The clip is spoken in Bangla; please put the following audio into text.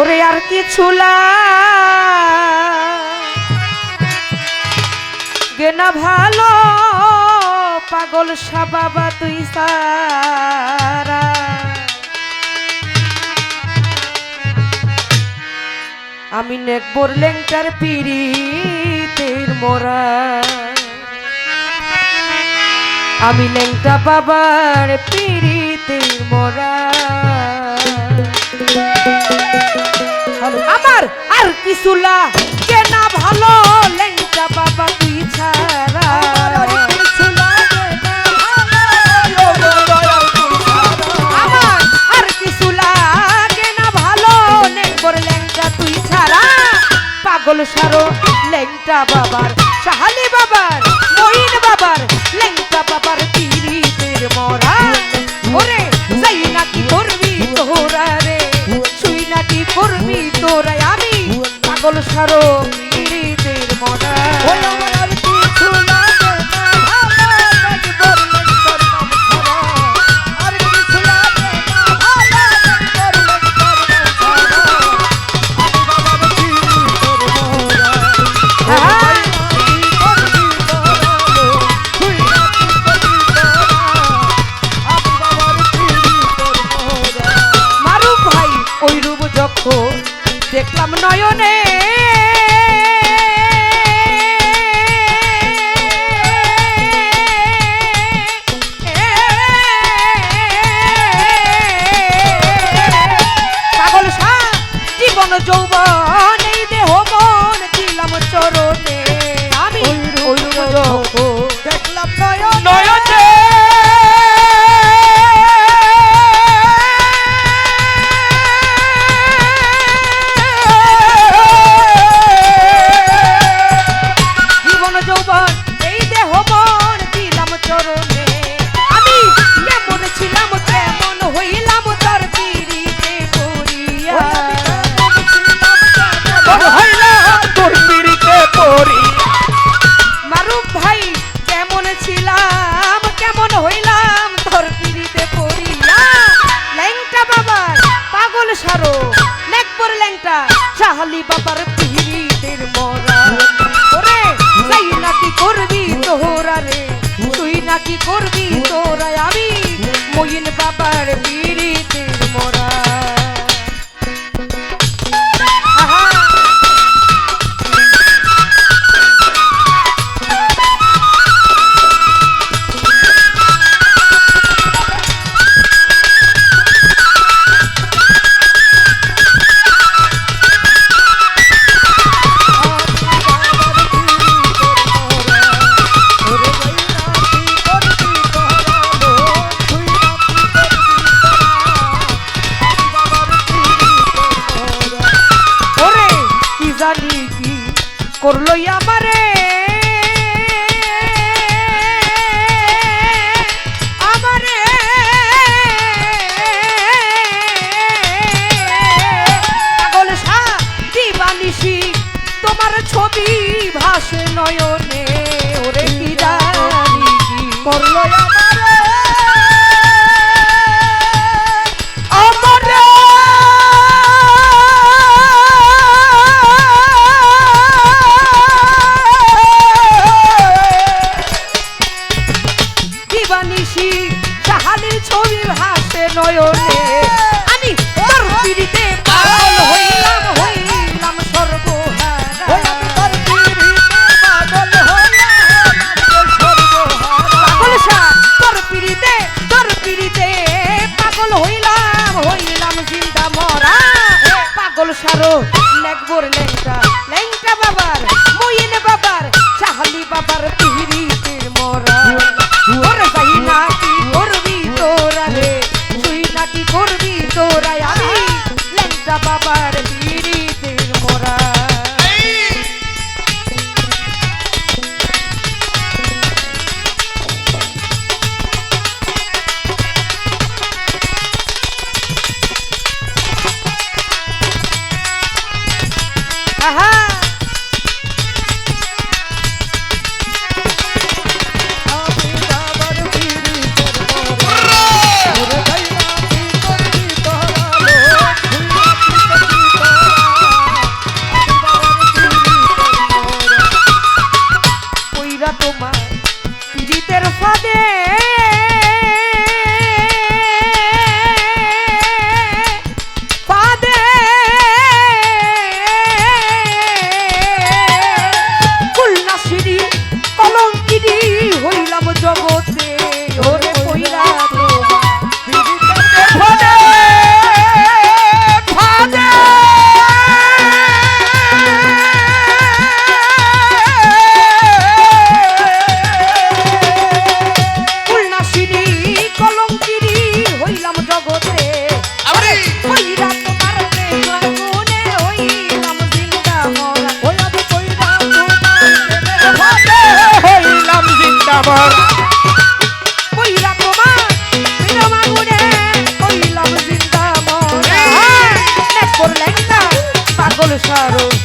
ওরে আর কিছু গে না ভালো, পাগল সাবাবা তুই সারা। আমি নেক পিড়ি পিড়িতের মোরা। আমি লেংটা বাবার পিড়িতের মোরা। আমার আর কিছু কেনা ভালো লেংটা বাবা তুই ছাড়া। আমার আর লেংটা তুই ছাড়া। পাগল সারো লেংটা বাবার কারও পীড়িতের মনে। কিছু লাগে না দেখলাম নয়নে। যৌবন করবি তোরা আমি মইন বাবার বিয়ে Sin, no, you're নাকবোর Langta Yeah. সারো